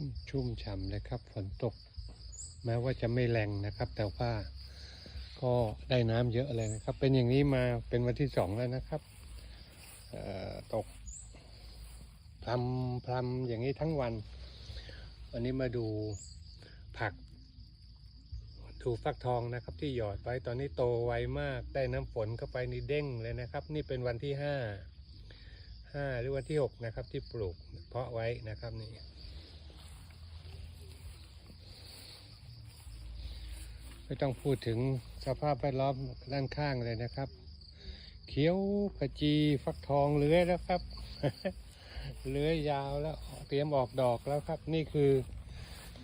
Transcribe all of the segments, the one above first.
ชุ่มชุ่มฉ่ำเลยครับ ฝนตก แม้ว่าจะไม่แรงนะครับ แต่ว่าก็ได้น้ำเยอะเลยนะครับ เป็นอย่างนี้มาเป็นวันที่สองแล้วนะครับตกพรำพรำอย่างนี้ทั้งวัน วันนี้มาดูผัก ดูฟักทองนะครับ ที่หยอดไว้ตอนนี้โตไวมาก ได้น้ำฝนเข้าไปนี่เด้งเลยนะครับ นี่เป็นวันที่ห้าห้าหรือวันที่หกนะครับ ที่ปลูกเพาะไว้นะครับนี่ ไม่ต้องพูดถึงสภาพแวดล้อมด้านข้างเลยนะครับ เขียวขจีฟักทองเลื้อยแล้วครับเลื้อยยาวแล้วเตรียมออกดอกแล้วครับ นี่คือ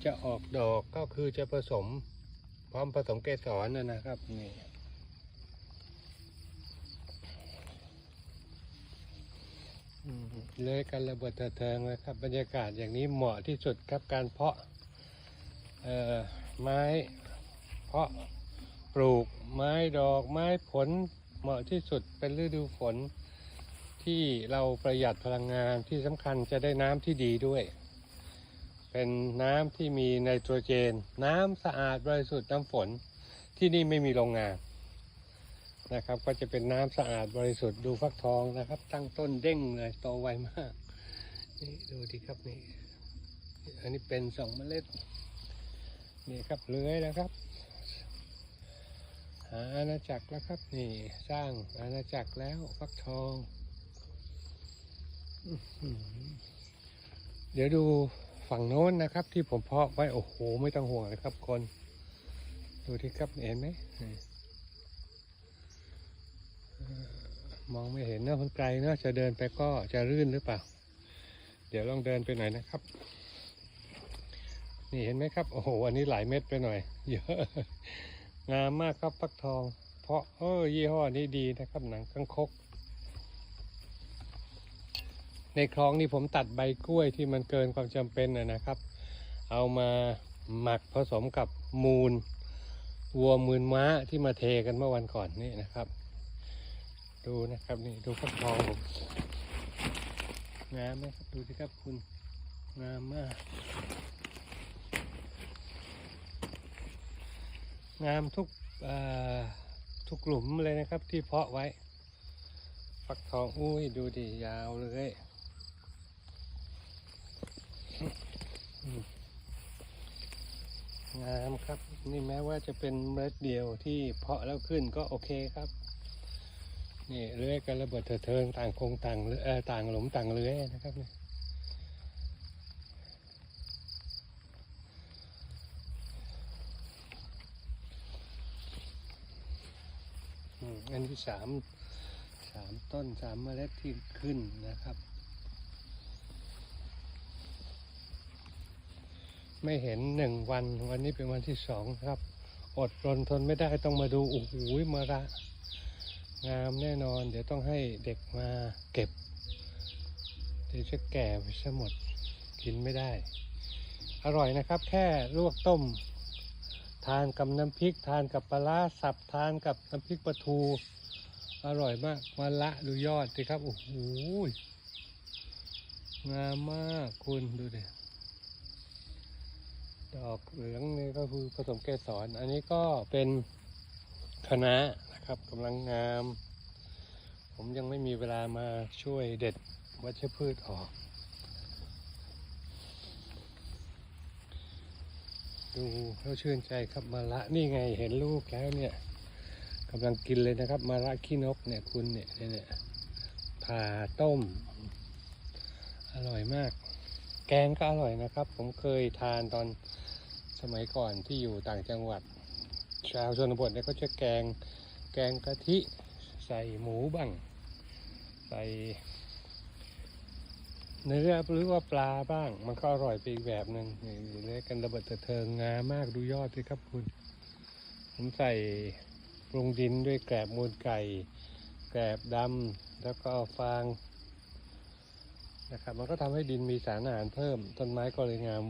จะออกดอกก็คือจะผสม พร้อมผสมเกสรนะนะครับนี่เลื้อยกันระเบิดเทิงเลยครับ บรรยากาศอย่างนี้เหมาะที่สุดครับการเพาะไม้ เพาะปลูกไม้ดอกไม้ผลเหมาะที่สุดเป็นฤดูฝน ที่เราประหยัดพลังงานที่สำคัญจะได้น้ำที่ดีด้วย เป็นน้ำที่มีไนโตรเจน น้ำสะอาดบริสุทธิ์น้ำฝนที่นี่ไม่มีโรงงานนะครับ ก็จะเป็นน้ำสะอาดบริสุทธิ์ดูฟักทองนะครับ ตั้งต้นเด้งเลยโตไวมากนี่ดูดิครับนี่อันนี้เป็นสองเมล็ดนี่ครับเลื้อยแล้วครับาอาณาจักรแล้วครับ นี่สร้างอาณาจักรแล้วฟักทอง เดี๋ยวดูฝั่งโน้นนะครับ ที่ผมเพาะไว้โอ้โห ไม่ต้องห่วงนะครับคน ดูที่ครับเห็นไหมมองไม่เห็นเนะมันไกลเนอะจะเดินไปก็จะรื่นหรือเปล่า เดี๋ยวลองเดินไปหน่อยนะครับ นี่เห็นไหมครับ โอ้โหอันนี้หลายเม็ดไปหน่อยเยอะ งามมากครับฟักทอง เพราะเออยี่ห้อนี้ดีนะครับหนังกังคก ในคลองนี่ผมตัดใบกล้วยที่มันเกินความจำเป็นนะนะครับ เอามาหมักผสมกับมูลวัวมูลม้าที่มาเทกันเมื่อวันก่อนนี่นะครับ ดูนะครับนี่ดูฟักทองผมงามไหมครับดูสิครับคุณงามมาก งามทุกทุกหลุมเลยนะครับที่เพาะไว้ ฟักทองอุ้ยดูดิยาวเลยงามครับ นี่แม้ว่าจะเป็นเมล็ดเดียวที่เพาะแล้วขึ้นก็โอเคครับ นี่เลื้อยกันระเบิดเถิดเทิงต่างคงต่างเลื้อยเอ่อต่างหลุมต่างเลื้อยนะครับนี่อื อันที่สามสามต้นสามเมล็ดที่ขึ้นนะครับ ไม่เห็นหนึ่งวัน วันนี้เป็นวันที่สองครับ อดรนทนไม่ได้ต้องมาดูโอ้โหมาระ งามแน่นอน เดี๋ยวต้องให้เด็กมาเก็บ เดี๋ยวจะแก่ไปซะหมดกินไม่ได้ อร่อยนะครับ แค่ลวกต้ม ทานกับน้ำพริก ทานกับปลาร้าสับทานกับน้ำพริกปลาทู อร่อยมากมาละดูยอดสิครับ โอ้โหงามมากคุณดูดิดอกเหลืองนี่ก็คือผสมเกสรอันนี้ก็เป็นคณะนะครับกำลังงาม ผมยังไม่มีเวลามาช่วยเด็ดวัชพืชออก ดูแล้วชื่นใจครับมาละนี่ไงเห็นลูกแล้วเนี่ยกำลังกินเลยนะครับ มาละขี้นกเนี่ยคุณเนี่ยเนี่ยเนี่ยผ่าต้ม อร่อยมาก แกงก็อร่อยนะครับ ผมเคยทานตอนสมัยก่อนที่อยู่ต่างจังหวัด ชาวชนบทเนี่ยก็จะแกงแกงกะทิใส่หมูบ้างใส่ เนื้อหรือว่าปลาบ้าง มันก็อร่อยไปอีกแบบหนึ่งนี่เลยกันระเบิดเถิดเทิงงามมากดูยอดสิครับคุณ ผมใส่ปรุงดินด้วยแกลบมูลไก่ แกลบดำแล้วก็ฟางนะครับ มันก็ทำให้ดินมีสารอาหารเพิ่ม ต้นไม้ก็เลยงาม